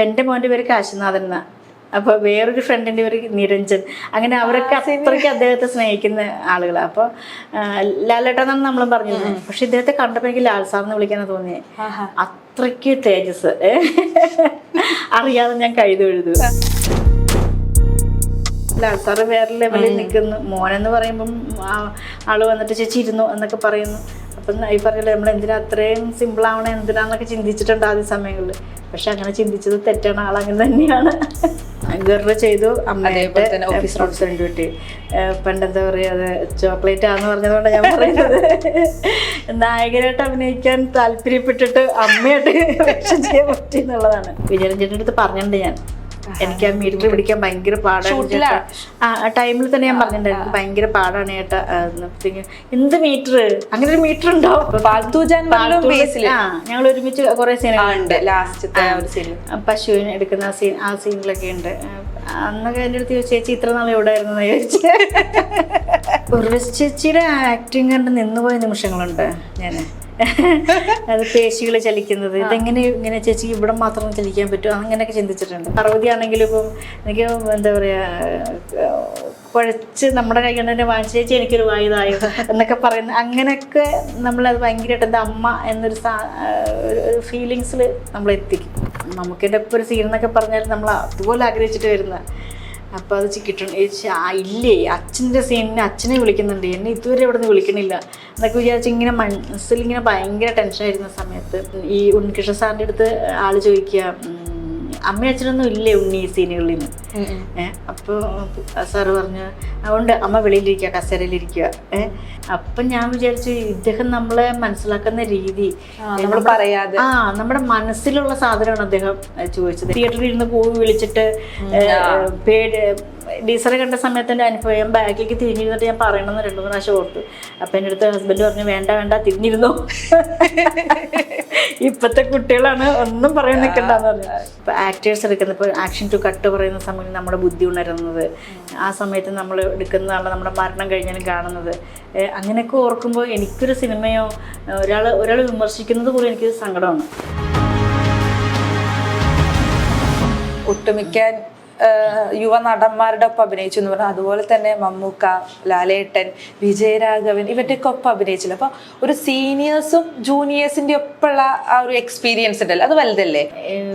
അപ്പം എന്റെ മോന്റെ പേര് കാശിനാഥൻ എന്ന. അപ്പോൾ വേറൊരു ഫ്രണ്ടിന്റെ പേര് നിരഞ്ജൻ. അങ്ങനെ അവരൊക്കെ അത്രയ്ക്ക് അദ്ദേഹത്തെ സ്നേഹിക്കുന്ന ആളുകളാണ് അപ്പോൾ ലാലേട്ടനാണ് നമ്മളും പറഞ്ഞത്. പക്ഷെ ഇദ്ദേഹത്തെ കണ്ടപ്പോൾ എനിക്ക് ലാൽ എന്ന് വിളിക്കാൻ തോന്നിയത് അത്രയ്ക്ക് തേജസ്. അറിയാതെ ഞാൻ കൈതൊഴുതു ലാൽ സാറ് വേറെ ലെവലിൽ നിൽക്കുന്നു. മോനെന്ന് പറയുമ്പം ആൾ വന്നിട്ട് ചേച്ചി ഇരുന്നു എന്നൊക്കെ പറയുന്നു. അപ്പം ഈ പറഞ്ഞല്ലോ നമ്മൾ എന്തിനാ അത്രയും സിമ്പിൾ ആവണ എന്തിനാന്നൊക്കെ ചിന്തിച്ചിട്ടുണ്ട് ആദ്യ സമയങ്ങളിൽ പക്ഷെ അങ്ങനെ ചിന്തിച്ചത് തെറ്റാണ് ആളങ്ങനെ തന്നെയാണ്. ഗർവ് ചെയ്തു. അതേപോലെ ഓഫീസ് അമ്മയായിട്ട് പ്രൊഡ്യൂസറിന് ഡ്യൂട്ടി പണ്ടെന്താ പറയുക അത് ചോക്ലേറ്റ് ആന്ന് പറഞ്ഞതുകൊണ്ട് ഞാൻ പറയുന്നത്. നായകനായിട്ട് അഭിനയിക്കാൻ താല്പര്യപ്പെട്ടിട്ട് അമ്മയായിട്ട് വേഷം ചെയ്യാൻ പറ്റി എന്നുള്ളതാണ്. വിജയരഞ്ജന്റെ അടുത്ത് പറഞ്ഞിട്ടുണ്ട് ഞാൻ. എനിക്ക് ആ മീറ്റർ പിടിക്കാൻ ഭയങ്കര പാടാണ് ആ ടൈമിൽ തന്നെ ഞാൻ പറഞ്ഞിട്ടുണ്ടായിരുന്നു ഭയങ്കര പാടാണ് ചേട്ടാ. എന്ത് മീറ്റർ അങ്ങനെ ഒരു മീറ്റർ ഉണ്ടോ ഞങ്ങൾ ഒരുമിച്ച് കുറെ സീനുണ്ട് ലാസ്റ്റ് പശുവിന് എടുക്കുന്ന സീൻ ആ സീനിലൊക്കെ ഉണ്ട്. അന്നൊക്കെ എന്റെ അടുത്ത് ചേച്ചി ഇത്ര നാൾ എവിടെ ആയിരുന്നു? ചോദിച്ചു. ഉർവശി ചേച്ചിയുടെ ആക്ടിങ് കണ്ട് നിന്നുപോയ നിമിഷങ്ങളുണ്ട് ഞാൻ അത് പേശികൾ ചലിക്കുന്നത് ഇതെങ്ങനെ ഇങ്ങനെ ചേച്ചി ഇവിടെ മാത്രം ചലിക്കാൻ പറ്റും അങ്ങനെയൊക്കെ ചിന്തിച്ചിട്ടുണ്ട്. പർവതി ആണെങ്കിലും ഇപ്പം എനിക്ക് എന്താ പറയുക കുഴച്ച് നമ്മുടെ കൈ കൊണ്ട് തന്നെ വാങ്ങിച്ച ചേച്ചി എനിക്കൊരു വായുതായോ എന്നൊക്കെ പറയുന്ന അങ്ങനെയൊക്കെ നമ്മളത് ഭയങ്കരമായിട്ട് എന്റെ അമ്മ എന്നൊരു ഒരു- ഫീലിങ്സിൽ നമ്മൾ എത്തിക്കും നമുക്കിന്റെ ഇപ്പോൾ ഒരു സീൻ എന്നൊക്കെ പറഞ്ഞാൽ നമ്മൾ അതുപോലെ ആഗ്രഹിച്ചിട്ട് വരുന്ന അപ്പോൾ അത് കിട്ടണം ഇല്ലേ? അച്ഛന്റെ സീനിന് അച്ഛനെ വിളിക്കുന്നുണ്ട്. എന്നെ ഇതുവരെ ഇവിടെ നിന്ന് വിളിക്കണില്ല എന്നൊക്കെ വിചാരിച്ച് ഇങ്ങനെ മനസ്സിൽ ഇങ്ങനെ ഭയങ്കര ടെൻഷനായിരുന്ന സമയത്ത് ഈ ഉണ്ണികൃഷ്ണ സാറിന്റെ അടുത്ത് ആൾ ചോദിക്കുക അമ്മയും അച്ഛനൊന്നും ഇല്ലേ ഉണ്ണി സീനുകളിൽ നിന്ന് ഏഹ് അപ്പോൾ സാറ് പറഞ്ഞു അതുകൊണ്ട് അമ്മ വെളിയിലിരിക്കുക കസേരയിലിരിക്കുക. ഏഹ് അപ്പം ഞാൻ വിചാരിച്ചു ഇദ്ദേഹം നമ്മളെ മനസ്സിലാക്കുന്ന രീതി. നമ്മൾ പറയാതെ. ആ നമ്മുടെ മനസ്സിലുള്ള സാധനമാണ് അദ്ദേഹം ചോദിച്ചത്. തിയേറ്ററിൽ ഇരുന്ന് പോയി വിളിച്ചിട്ട് ഏഹ്, ടീച്ചറെ കണ്ട സമയത്ത് എന്റെ അനുഭവം ഞാൻ ബാക്കിലേക്ക് തിരിഞ്ഞിരുന്നിട്ട് ഞാൻ പറയണമെന്ന് രണ്ടു മൂന്ന് പ്രാവശ്യം ഓർത്തു. അപ്പം എന്റെ അടുത്ത് ഹസ്ബൻഡ് പറഞ്ഞു വേണ്ട വേണ്ട തിരിഞ്ഞിരുന്നു? ഇപ്പോഴത്തെ കുട്ടികളാണ് ഒന്നും പറയാൻ നിൽക്കണ്ടെന്ന് പറഞ്ഞു. ഇപ്പം ആക്ടേഴ്സ് എടുക്കുന്ന ഇപ്പോൾ ആക്ഷൻ ടു കട്ട് പറയുന്ന സമയത്ത് നമ്മുടെ ബുദ്ധി ഉണരുന്നത്. ആ സമയത്ത് നമ്മൾ എടുക്കുന്നതാണ് നമ്മുടെ മരണം കഴിഞ്ഞാലും കാണുന്നത്. അങ്ങനെയൊക്കെ ഓർക്കുമ്പോൾ എനിക്കൊരു സിനിമയോ ഒരാൾ ഒരാൾ വിമർശിക്കുന്നത് പോലും എനിക്ക് സങ്കടമാണ്. ഒട്ടുമിക്ക ആ, യുവ നടന്മാരുടെ ഒപ്പം അഭിനയിച്ചു എന്ന് പറഞ്ഞാൽ അതുപോലെ തന്നെ മമ്മൂക്ക ലാലേട്ടൻ വിജയരാഘവൻ ഇവരുടെയൊക്കെ ഒപ്പം അഭിനയിച്ചില്ല. അപ്പൊ ഒരു സീനിയേഴ്സും ജൂനിയേഴ്സിന്റെ ഒപ്പമുള്ള ആ ഒരു എക്സ്പീരിയൻസ് ഉണ്ടല്ലോ അത് വലുതല്ലേ?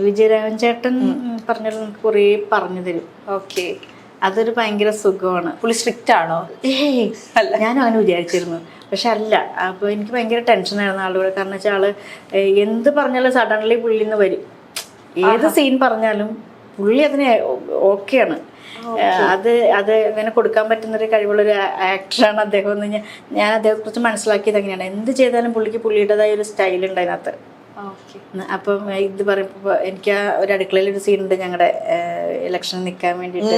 വിജയരാഘവൻ ചേട്ടൻ പറഞ്ഞത് നമുക്ക് കുറേ പറഞ്ഞു തരും. ഓക്കെ. അതൊരു ഭയങ്കര സുഖമാണ്. പുള്ളി സ്ട്രിക്റ്റ് ആണോ? അല്ല. ഞാനും അങ്ങനെ വിചാരിച്ചിരുന്നു. പക്ഷെ അല്ല അപ്പോൾ എനിക്ക് ഭയങ്കര ടെൻഷനായിരുന്നു ആളുകൾ കാരണം വെച്ചാൽ ആൾ എന്ത് പറഞ്ഞാലും സഡൻലി പുള്ളിന്ന് വരും. ഏത് സീൻ പറഞ്ഞാലും പുള്ളി അതിന് ഓക്കെയാണ്. അത് അത് ഇങ്ങനെ കൊടുക്കാൻ പറ്റുന്നൊരു കഴിവുള്ളൊരു ആക്ടറാണ് അദ്ദേഹം എന്ന് ഞാൻ ഞാൻ അദ്ദേഹത്തെ കുറിച്ച് മനസ്സിലാക്കിയത് അങ്ങനെയാണ്. എന്ത് ചെയ്താലും പുള്ളിക്ക് പുള്ളിയുടേതായ ഒരു സ്റ്റൈലുണ്ട് അതിനകത്ത്. ഓക്കെ അപ്പം ഇത് പറയുമ്പോ എനിക്ക് ആ ഒരു അടുക്കളയിൽ ഒരു സീൻ ഉണ്ട് ഞങ്ങളുടെ ഇലക്ഷൻ നിൽക്കാൻ വേണ്ടിയിട്ട്.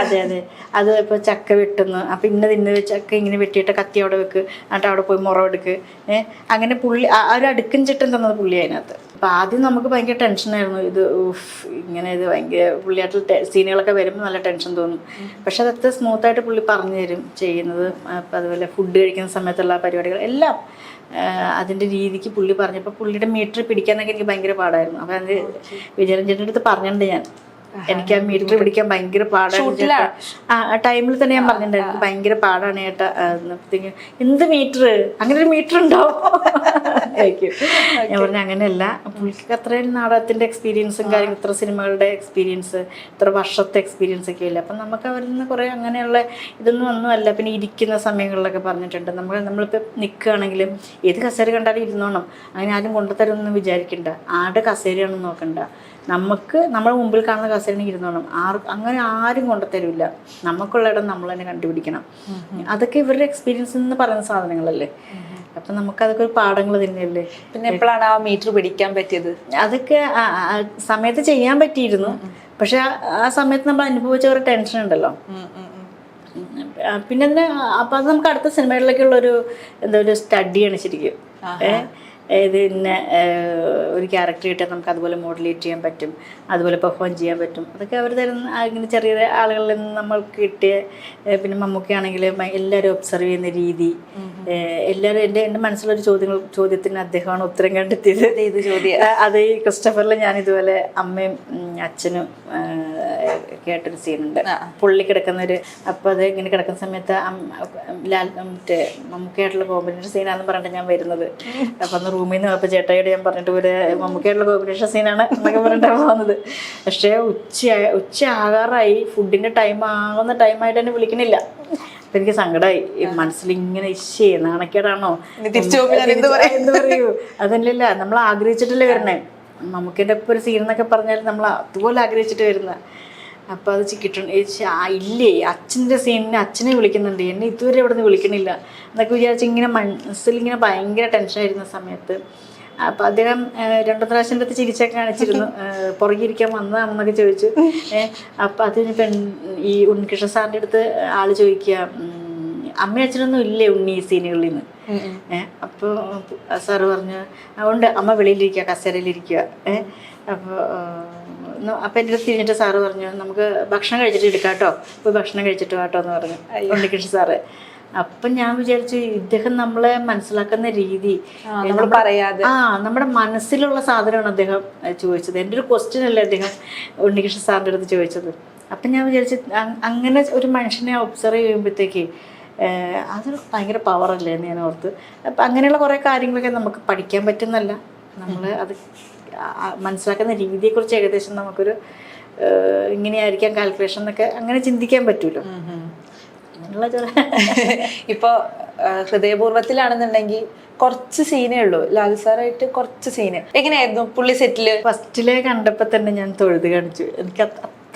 അതെ അതെ അത്. ഇപ്പൊ ചക്ക വെട്ടുന്നു. അപ്പൊ ഇന്നത് ഇന്നത് ചക്ക ഇങ്ങനെ വെട്ടിയിട്ട് കത്തി അവിടെ വെക്ക്. എന്നിട്ട് അവിടെ പോയി മുറ എടുക്ക്. ഏഹ് അങ്ങനെ പുള്ളി ആ ഒരു അടുക്കും ചിട്ടം തന്നത് പുള്ളി അതിനകത്ത്. അപ്പൊ ആദ്യം നമുക്ക് ഭയങ്കര ടെൻഷനായിരുന്നു ഇത് ഉഫ് ഇങ്ങനെ ഇത് ഭയങ്കര പുള്ളിയായിട്ട് സീനുകളൊക്കെ വരുമ്പോൾ നല്ല ടെൻഷൻ തോന്നും. പക്ഷെ അത് അതൊക്കെ സ്മൂത്തായിട്ട് പുള്ളി പറഞ്ഞു തരും ചെയ്യുന്നത്. അപ്പം അതുപോലെ ഫുഡ് കഴിക്കുന്ന സമയത്തുള്ള പരിപാടികൾ എല്ലാം. അതിന്റെ രീതിക്ക് പുള്ളി പറഞ്ഞപ്പോൾ പുള്ളിയുടെ മീറ്റർ പിടിക്കാനൊക്കെ എനിക്ക് ഭയങ്കര പാടായിരുന്നു. അപ്പം അത് വിജയരഞ്ജന്റെ അടുത്ത് പറഞ്ഞിട്ടുണ്ട് ഞാൻ. എനിക്ക് ആ മീറ്റർ പിടിക്കാൻ ഭയങ്കര പാടാണ് ആ ടൈമിൽ തന്നെ ഞാൻ പറഞ്ഞിട്ടുണ്ടായിരുന്നു ഭയങ്കര പാടാണ് ചേട്ടാ. എന്നപ്പോഴത്തേക്കും എന്ത് മീറ്റർ അങ്ങനെ ഒരു മീറ്റർ ഉണ്ടോ. ഞാൻ പറഞ്ഞ അങ്ങനെയല്ല. പുള്ളിക്ക് അത്രയും നാടകത്തിന്റെ എക്സ്പീരിയൻസും കാര്യങ്ങളും ഇത്ര സിനിമകളുടെ എക്സ്പീരിയൻസ് ഇത്ര വർഷത്തെ എക്സ്പീരിയൻസ് ഒക്കെ ഇല്ല? അപ്പം നമുക്ക് അവരിൽ നിന്ന് കുറേ അങ്ങനെയുള്ള ഇതൊന്നും ഒന്നുമല്ല പിന്നെ ഇരിക്കുന്ന സമയങ്ങളിലൊക്കെ പറഞ്ഞിട്ടുണ്ട്. നമ്മൾ നമ്മളിപ്പോൾ നിൽക്കുകയാണെങ്കിലും ഏത് കസേര കണ്ടാലും ഇരുന്നോണം. അങ്ങനെ ആരും കൊണ്ടുതരുമെന്ന് വിചാരിക്കണ്ട. ആരുടെ കസേരയാണെന്ന് നോക്കണ്ട. നമുക്ക് നമ്മുടെ മുമ്പിൽ കാണുന്ന കസേരയിൽ ഇരുന്നോണം. ആർ അങ്ങനെ ആരും കൊണ്ടുതരില്ല. നമുക്കുള്ള ഇടം നമ്മൾ തന്നെ കണ്ടുപിടിക്കണം. അതൊക്കെ ഇവരുടെ എക്സ്പീരിയൻസിൽ നിന്ന് പറയുന്ന സാധനങ്ങളല്ലേ? അപ്പം നമുക്കതൊക്കെ ഒരു പാഠങ്ങൾ തന്നെയല്ലേ? പിന്നെ എപ്പോഴാണ് ആ മീറ്റർ പിടിക്കാൻ പറ്റിയത്? അതൊക്കെ സമയത്ത് ചെയ്യാൻ പറ്റിയിരുന്നു. പക്ഷെ ആ- സമയത്ത് നമ്മൾ അനുഭവിച്ച ഒരു ടെൻഷൻ ഉണ്ടല്ലോ. പിന്നെ അതിന് അപ്പം അത് നമുക്ക് അടുത്ത സിനിമകളിലേക്കുള്ള ഒരു എന്താ ഒരു സ്റ്റഡിയാണ് ശരിക്കും. ഏ? ഇത് ഇന്ന ഒരു ക്യാരക്ടർ കിട്ടിയാൽ നമുക്ക് അതുപോലെ മോഡലേറ്റ് ചെയ്യാൻ പറ്റും അതുപോലെ പെർഫോം ചെയ്യാൻ പറ്റും. അതൊക്കെ അവർ തരുന്ന ഇങ്ങനെ ചെറിയ ആളുകളിൽ നിന്ന് നമ്മൾക്ക് കിട്ടിയ പിന്നെ മമ്മൂക്കയാണെങ്കിൽ എല്ലാവരും ഒബ്സർവ് ചെയ്യുന്ന രീതി. എല്ലാവരും എന്റെ എന്റെ മനസ്സിലൊരു ചോദ്യങ്ങൾ ചോദ്യത്തിന് അദ്ദേഹമാണ് ഉത്തരം കണ്ടെത്തിയത്. ഇത് ചോദ്യം? അത് ഈ ക്രിസ്റ്റഫറിൽ ഞാൻ ഇതുപോലെ അമ്മയും അച്ഛനും കേട്ടൊരു സീനുണ്ട് പുള്ളി കിടക്കുന്ന ഒരു അപ്പോൾ അത് ഇങ്ങനെ കിടക്കുന്ന സമയത്ത് ലാൽ മറ്റേ മമ്മൂക്കയായിട്ടുള്ള കോമ്പിനേഷൻ സീനാണെന്ന് പറഞ്ഞിട്ട് ഞാൻ വരുന്നത്. അപ്പം റൂമിൽ നിന്ന് അപ്പോൾ ചേട്ടായിയോട് ഞാൻ പറഞ്ഞിട്ട് ഒരു മമ്മൂക്കയായിട്ടുള്ള കോമ്പിനേഷൻ സീനാണ് എന്നൊക്കെ പറഞ്ഞിട്ടാണ് പോകുന്നത് പക്ഷേ ഉച്ച ഉച്ച ആകാറായി ഫുഡിന്റെ ടൈം ആകുന്ന ടൈമായിട്ട് തന്നെ വിളിക്കണില്ല. അപ്പം എനിക്ക് സങ്കടമായി മനസ്സിൽ ഇങ്ങനെ ഇശ്ശേ നാണക്കേടാണോ? എന്ത് പറയൂ? അതല്ലല്ല നമ്മൾ ആഗ്രഹിച്ചിട്ടല്ലേ വരണേ മമ്മൂക്കേന്റെ ഇപ്പോൾ ഒരു സീൻ എന്നൊക്കെ പറഞ്ഞാൽ നമ്മൾ അതുപോലെ ആഗ്രഹിച്ചിട്ട് വരുന്ന അപ്പോൾ അത് കിട്ടണം ഇല്ലേ? അച്ഛന്റെ സീനിന് അച്ഛനെ വിളിക്കുന്നുണ്ട്. എന്നെ ഇതുവരെ ഇവിടെ നിന്ന് വിളിക്കണില്ല എന്നൊക്കെ വിചാരിച്ച് ഇങ്ങനെ മനസ്സിൽ ഇങ്ങനെ ഭയങ്കര ടെൻഷനായിരുന്ന സമയത്ത്. അപ്പം അദ്ദേഹം രണ്ടു പ്രാവശ്യം അടുത്ത് ചിരിച്ചൊക്കെ കാണിച്ചിരുന്നു. പുറകിരിക്കാൻ വന്നതാണെന്നൊക്കെ ചോദിച്ചു. അപ്പം അത് കഴിഞ്ഞപ്പോൾ ഈ ഉണ്ണികൃഷ്ണ സാറിന്റെ അടുത്ത് ആൾ ചോദിക്കുക അമ്മയും അച്ഛനൊന്നും ഇല്ലേ ഉണ്ണി ഈ സീനുകളിൽ നിന്ന് ഏഹ് അപ്പോൾ സാറ് പറഞ്ഞു അതുകൊണ്ട് അമ്മ വെളിയിലിരിക്കുക കസേരയിലിരിക്കുക. ഏഹ് അപ്പോൾ അപ്പം എന്റെ അടുത്ത് തിരിഞ്ഞിട്ട് സാറ് പറഞ്ഞു നമുക്ക് ഭക്ഷണം കഴിച്ചിട്ട് എടുക്കാം കേട്ടോ പോയി ഭക്ഷണം കഴിച്ചിട്ട് കേട്ടോ എന്ന് പറഞ്ഞു ഉണ്ണികൃഷ്ണൻ സാറ്. അപ്പം ഞാൻ വിചാരിച്ചു ഇദ്ദേഹം നമ്മളെ മനസ്സിലാക്കുന്ന രീതി നമ്മൾ പറയാതെ. ആ നമ്മുടെ മനസ്സിലുള്ള സാധനമാണ് അദ്ദേഹം ചോദിച്ചത്. എന്റെ ഒരു ക്വസ്റ്റ്യൻ അല്ലേ അദ്ദേഹം ഉണ്ണികൃഷ്ണൻ സാറിന്റെ അടുത്ത് ചോദിച്ചത്. അപ്പം ഞാൻ വിചാരിച്ചു അങ്ങനെ ഒരു മനുഷ്യനെ ഒബ്സർവ് ചെയ്യുമ്പോഴത്തേക്ക് അതൊരു ഭയങ്കര പവറല്ലേ എന്ന് ഞാൻ ഓർത്ത്. അപ്പം അങ്ങനെയുള്ള കുറേ കാര്യങ്ങളൊക്കെ നമുക്ക് പഠിക്കാൻ പറ്റുന്നല്ല. നമ്മൾ അത് മനസ്സിലാക്കുന്ന രീതിയെക്കുറിച്ച് ഏകദേശം നമുക്കൊരു ഇങ്ങനെയായിരിക്കാം കാൽക്കുലേഷൻ എന്നൊക്കെ അങ്ങനെ ചിന്തിക്കാൻ പറ്റുമല്ലോ അങ്ങനെയുള്ള ചില ഇപ്പോൾ ഹൃദയപൂർവത്തിലാണെന്നുണ്ടെങ്കിൽ കുറച്ച് സീനേ ഉള്ളൂ. ലാൽ സാറായിട്ട് കുറച്ച് സീന് എങ്ങനെയായിരുന്നു പുള്ളി സെറ്റിൽ ഫസ്റ്റിലെ കണ്ടപ്പോൾ തന്നെ ഞാൻ തൊഴുത് കാണിച്ചു. എനിക്ക്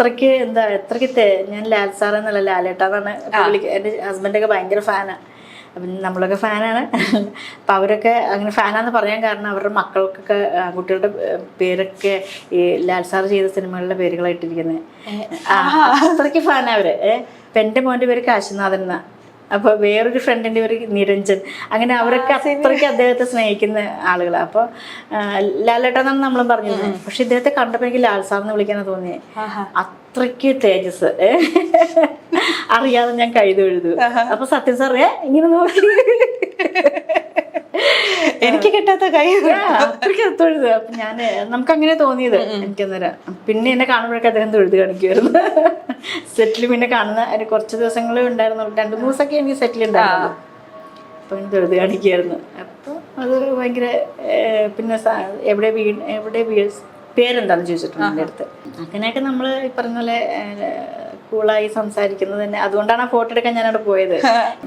അത്രയ്ക്ക് എന്താ അത്രയ്ക്ക് ഞാൻ ലാൽ സാർ എന്നല്ല ലാലേട്ടാന്നാണ് എന്റെ ഹസ്ബൻഡൊക്കെ ഭയങ്കര ഫാനാണ് അപ്പം നമ്മളൊക്കെ ഫാനാണ് അപ്പം അവരൊക്കെ അങ്ങനെ ഫാനാന്ന് പറയാൻ കാരണം അവരുടെ മക്കൾക്കൊക്കെ കുട്ടികളുടെ പേരൊക്കെ ഈ ലാൽ സാർ ചെയ്ത സിനിമകളുടെ പേരുകളായിട്ടിരിക്കുന്നത് അത്രയ്ക്ക് ഫാനാണ് അവർ. ഏഹ് ഇപ്പം എന്റെ മോന്റെ പേര് കാശിനാഥൻ എന്നാ. അപ്പോൾ വേറൊരു ഫ്രണ്ടിന്റെ ഒരു നിരഞ്ജൻ. അങ്ങനെ അവരൊക്കെ അത്രയ്ക്ക് അദ്ദേഹത്തെ സ്നേഹിക്കുന്ന ആളുകളാണ് അപ്പോൾ ലാലേട്ടനാണ് നമ്മളും പറഞ്ഞത് പക്ഷെ ഇദ്ദേഹത്തെ കണ്ടപ്പോൾ എനിക്ക് ലാൽ എന്ന് വിളിക്കാനാണ് തോന്നിയത് അത്രയ്ക്ക് തേജസ്? അറിയാതെ ഞാൻ കഴുതെഴുതു അപ്പൊ സത്യം സാറേ ഇങ്ങനെ നോക്കി എനിക്ക് കിട്ടാത്ത കൈ അത്രയ്ക്ക് തൊഴുത്. അപ്പൊ ഞാൻ നമുക്ക് അങ്ങനെ തോന്നിയത് എനിക്കന്നേരം പിന്നെ എന്നെ കാണുമ്പോഴൊക്കെ അദ്ദേഹം തൊഴുത് കാണിക്കുമായിരുന്നു സെറ്റിൽ പിന്നെ കാണുന്ന അതിന് കുറച്ച് ദിവസങ്ങളും ഉണ്ടായിരുന്നു രണ്ട് മൂന്ന് ദിവസമൊക്കെ എനിക്ക് സെറ്റിൽ ഉണ്ടായിരുന്നു അപ്പൊ എനിക്ക് തൊഴുത് കാണിക്കുമായിരുന്നു അപ്പോൾ അത് ഭയങ്കര പിന്നെ എവിടെ വീ എവിടെ വീ പേരെന്താന്ന് ചോദിച്ചിട്ടുണ്ട് എന്റെ അടുത്ത്. അങ്ങനെയൊക്കെ നമ്മൾ ഈ പറഞ്ഞ പോലെ കൂളായി സംസാരിക്കുന്നത് തന്നെ. അതുകൊണ്ടാണ് ആ ഫോട്ടോ എടുക്കാൻ ഞാൻ അവിടെ പോയത്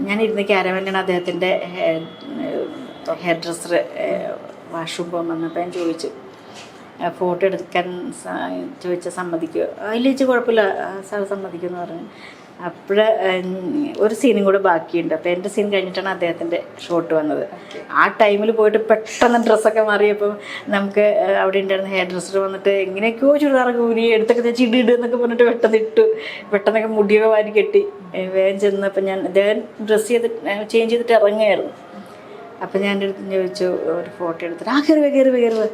ഞാൻ ഇരുന്ന് ക്യാരവനിലാണ് അദ്ദേഹത്തിന്റെ ഹെയർ ഡ്രസ്സർ വാഷ്റൂം പോകാൻ വന്നപ്പോൾ ഞാൻ ചോദിച്ചു. ഫോട്ടോ എടുക്കാൻ ചോദിച്ചാൽ സമ്മതിക്കുമോ അതിൽ വെച്ച് കുഴപ്പമില്ല. സാർ സമ്മതിക്കുമെന്ന് പറഞ്ഞു. അപ്പോഴ് ഒരു സീനും കൂടെ ബാക്കിയുണ്ട്. അപ്പോൾ എന്റെ സീൻ കഴിഞ്ഞിട്ടാണ് അദ്ദേഹത്തിന്റെ ഷോട്ട് വന്നത്. ആ ടൈമിൽ പോയിട്ട് പെട്ടെന്ന് ഡ്രസ്സൊക്കെ മാറിയപ്പം നമുക്ക് അവിടെ ഉണ്ടായിരുന്ന ഹെയർ ഡ്രസ്സർ വന്നിട്ട് എങ്ങനെയൊക്കെയോ ചുരിദാറൊക്കെ ഊരി എടുത്തൊക്കെ ഇട് ഇട് എന്നൊക്കെ പറഞ്ഞിട്ട് പെട്ടെന്ന് ഇട്ടു. പെട്ടെന്നൊക്കെ മുടിയൊക്കെ വാരി കെട്ടി. വേഗം ചെന്നപ്പോൾ ഞാൻ അദ്ദേഹം ഡ്രസ്സ് ചെയ്ത് ചേഞ്ച് ചെയ്തിട്ട് ഇറങ്ങുകയായിരുന്നു അപ്പം ഞാൻ എന്റെ അടുത്ത് ചോദിച്ചു ഒരു ഫോട്ടോ എടുത്തിട്ട് ആ കയറി കയറി കയറി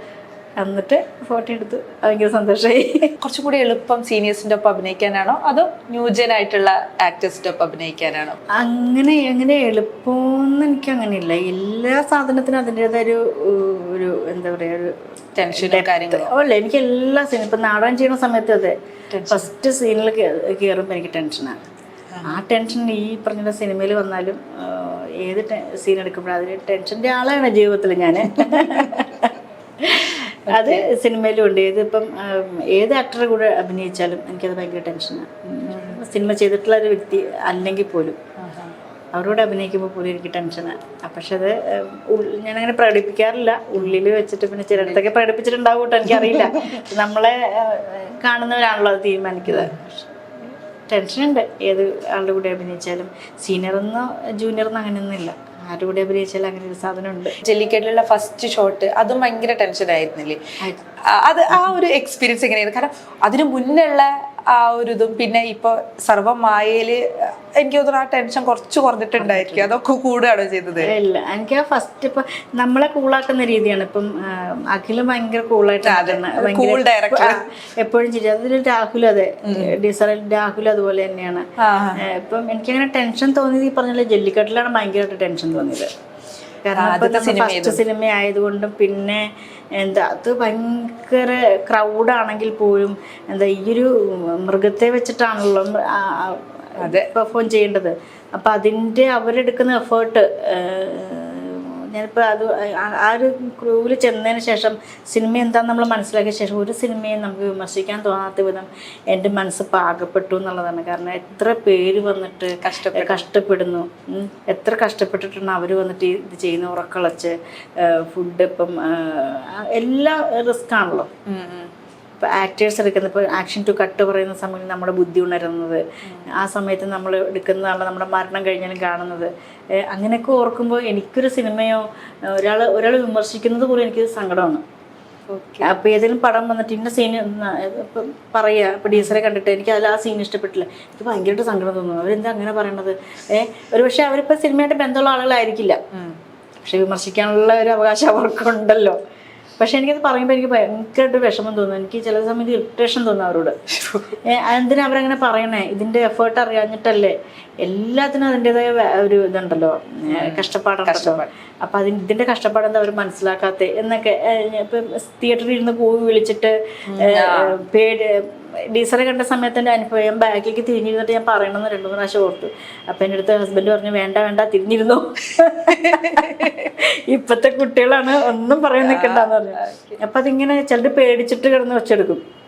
എന്നിട്ട് ഫോട്ടോ എടുത്ത് ഭയങ്കര സന്തോഷമായി കുറച്ചും കൂടി എളുപ്പം സീനിയേഴ്സിന്റെ ഒപ്പം അഭിനയിക്കാനാണോ? അതോ ന്യൂജൻ ആയിട്ടുള്ള ആക്ടേഴ്സിന്റെ ഒപ്പം അഭിനയിക്കാനാണോ? അങ്ങനെ എങ്ങനെ എളുപ്പമൊന്നും എനിക്ക് അങ്ങനെയില്ല എല്ലാ സാധനത്തിനും അതിന്റെതായ ഒരു ഒരു എന്താ പറയാ ഒരു ടെൻഷനും കാര്യങ്ങളും. അല്ല എനിക്ക് എല്ലാ സീനും ഇപ്പൊ നാടകം ചെയ്യുന്ന സമയത്ത് അതെ ഫസ്റ്റ് സീനിൽ കയറുമ്പോൾ എനിക്ക് ടെൻഷനാണ് ആ ടെൻഷൻ ഈ പറഞ്ഞ സിനിമയിൽ വന്നാലും ഏത് സീൻ എടുക്കുമ്പോഴും അതിന് ടെൻഷന്റെ ആളാണ് ജീവിതത്തിൽ ഞാൻ അത് സിനിമയിലും ഉണ്ട്. ഏതിപ്പം ആം, ഏത് ആക്ടറെ കൂടെ അഭിനയിച്ചാലും എനിക്കത് ഭയങ്കര ടെൻഷനാണ് സിനിമ ചെയ്തിട്ടുള്ള ഒരു വ്യക്തി അല്ലെങ്കിൽ പോലും അവരോട് അഭിനയിക്കുമ്പോൾ പോലും എനിക്ക് ടെൻഷനാണ് പക്ഷെ അത് ഞാനങ്ങനെ പ്രകടിപ്പിക്കാറില്ല. ഉള്ളിൽ വെച്ചിട്ട് പിന്നെ ചിലയിടത്തൊക്കെ പ്രകടിപ്പിച്ചിട്ടുണ്ടാവും കേട്ടോ എനിക്കറിയില്ല. നമ്മളെ കാണുന്നവരാണല്ലോ അത് തീരുമാനിക്കുന്നത്. ടെൻഷനുണ്ട് ഏത് ആളുടെ കൂടെ അഭിനയിച്ചാലും. സീനിയർ എന്നോ ജൂനിയർ എന്നോ അങ്ങനെയൊന്നുമില്ല ആരുടെ അഭിനയിച്ചാൽ അങ്ങനെ ഒരു സാധനമുണ്ട്. ജെല്ലിക്കെട്ടിലുള്ള ഫസ്റ്റ് ഷോട്ട് അതും ഭയങ്കര ടെൻഷൻ ആയിരുന്നില്ലേ? അത് ആ ഒരു എക്സ്പീരിയൻസ് എങ്ങനെയായിരുന്നു കാരണം അതിനു മുന്നുള്ള ആ ഒരു ഇതും. പിന്നെ ഇപ്പൊ സർവമായയിൽ എനിക്ക് തോന്നുന്നു ആ ടെൻഷൻ കുറച്ച് കുറഞ്ഞിട്ടുണ്ടായിരിക്കും. അതൊക്കെ കൂടുകയാണോ ചെയ്തത്. ഇല്ല എനിക്ക് ആ ഫസ്റ്റ് ഇപ്പൊ നമ്മളെ കൂളാക്കുന്ന രീതിയാണ്. ഇപ്പം അഖിലും ഭയങ്കര കൂളായിട്ട് cool director. എപ്പോഴും ചിരി അതിൽ രാഹുൽ അതെ. ഡിസറൽ രാഹുൽ അതുപോലെ തന്നെയാണ്. ഇപ്പം എനിക്കങ്ങനെ ടെൻഷൻ തോന്നിയത് ഈ പറഞ്ഞ ജെല്ലിക്കട്ടിലാണ് ഭയങ്കരമായിട്ട് ടെൻഷൻ തോന്നിയത്. കാരണം ഫസ്റ്റ് സിനിമ ആയതുകൊണ്ടും പിന്നെ എന്താ അത് ഭയങ്കര ക്രൗഡാണെങ്കിൽ പോലും എന്താ ഈ ഒരു മൃഗത്തെ വെച്ചിട്ടാണല്ലോ പെർഫോം ചെയ്യേണ്ടത്. അപ്പം അതിന്റെ അവരെടുക്കുന്ന എഫേർട്ട് ഞാനിപ്പോൾ അത് ആ- ഒരു ക്രൂവിൽ ചെന്നതിന് ശേഷം സിനിമ എന്താണെന്ന് നമ്മൾ മനസ്സിലാക്കിയ ശേഷം ഒരു സിനിമയും നമുക്ക് വിമർശിക്കാൻ തോന്നാത്ത വിധം എന്റെ മനസ്സ് പാകപ്പെട്ടു എന്നുള്ളതാണ്. കാരണം എത്ര പേര് വന്നിട്ട് കഷ്ടപ്പെടുന്നു. എത്ര കഷ്ടപ്പെട്ടിട്ടാണ് അവർ വന്നിട്ട് ഈ ഇത് ചെയ്യുന്ന ഉറക്കളച്ച് ഫുഡ് ഇപ്പം എല്ലാ റിസ്ക് ആണല്ലോ. ഇപ്പോൾ ആക്ടേഴ്സ് എടുക്കുന്ന ഇപ്പോൾ ആക്ഷൻ ടു കട്ട് പറയുന്ന സമയത്ത് നമ്മുടെ ബുദ്ധി ഉണരുന്നത്. ആ സമയത്ത് നമ്മൾ എടുക്കുന്നതാണ് നമ്മുടെ മരണം കഴിഞ്ഞാലും കാണുന്നത്. അങ്ങനെയൊക്കെ ഓർക്കുമ്പോൾ എനിക്കൊരു സിനിമയോ ഒരാൾ ഒരാൾ വിമർശിക്കുന്നത് പോലും എനിക്ക് സങ്കടമാണ്. അപ്പോൾ ഏതെങ്കിലും പടം വന്നിട്ട് ഇന്ന സീൻ ഇപ്പം പറയുക. ഇപ്പോൾ ഡീസറെ കണ്ടിട്ട് എനിക്ക് അതിൽ ആ സീൻ ഇഷ്ടപ്പെട്ടില്ല. എനിക്ക് ഭയങ്കരമായിട്ട് സങ്കടം തോന്നുന്നു. അവരെന്താ അങ്ങനെ പറയണത്? ഏഹ് ഒരു പക്ഷേ അവരിപ്പോൾ സിനിമയായിട്ട് ബന്ധമുള്ള ആളുകളായിരിക്കില്ല. പക്ഷെ വിമർശിക്കാനുള്ള ഒരു അവകാശം അവർക്കുണ്ടല്ലോ. പക്ഷെ എനിക്കത് പറയുമ്പോൾ എനിക്ക് ഭയങ്കരമായിട്ട് വിഷമം തോന്നുന്നു. എനിക്ക് ചില സമയത്ത് ഇറിറ്റേഷൻ തോന്നും അവരോട്. എന്തിനാ അവരങ്ങനെ പറയണേ? ഇതിന്റെ എഫേർട്ട് അറിയാഞ്ഞിട്ടല്ലേ? എല്ലാത്തിനും അതിന്റെതായ ഒരു ഇതുണ്ടല്ലോ. കഷ്ടപ്പാടുണ്ടല്ലോ. അപ്പൊ അതിന് ഇതിന്റെ കഷ്ടപ്പാട് എന്താ അവർ മനസ്സിലാക്കാത്ത? എന്നൊക്കെ ഇപ്പം തിയേറ്ററിൽ ഇരുന്ന് പോയി വിളിച്ചിട്ട് പേടി ഡീസറെ കണ്ട സമയത്ത് എന്റെ അനുഭവം ഞാൻ ബാക്കിലേക്ക് തിരിഞ്ഞിരുന്നിട്ട് ഞാൻ പറയണമെന്ന് രണ്ടു മൂന്ന് പ്രാവശ്യം ഓർത്തു. അപ്പം എന്റെ അടുത്ത് ഹസ്ബൻഡ് പറഞ്ഞു വേണ്ട വേണ്ട തിരിഞ്ഞിരുന്നു? ഇപ്പോഴത്തെ കുട്ടികളാണ് ഒന്നും പറയാൻ നിൽക്കണ്ടെന്ന് പറഞ്ഞു. അപ്പം അതിങ്ങനെ ചിലർ പേടിച്ചിട്ട് കിടന്ന് വെച്ചെടുക്കും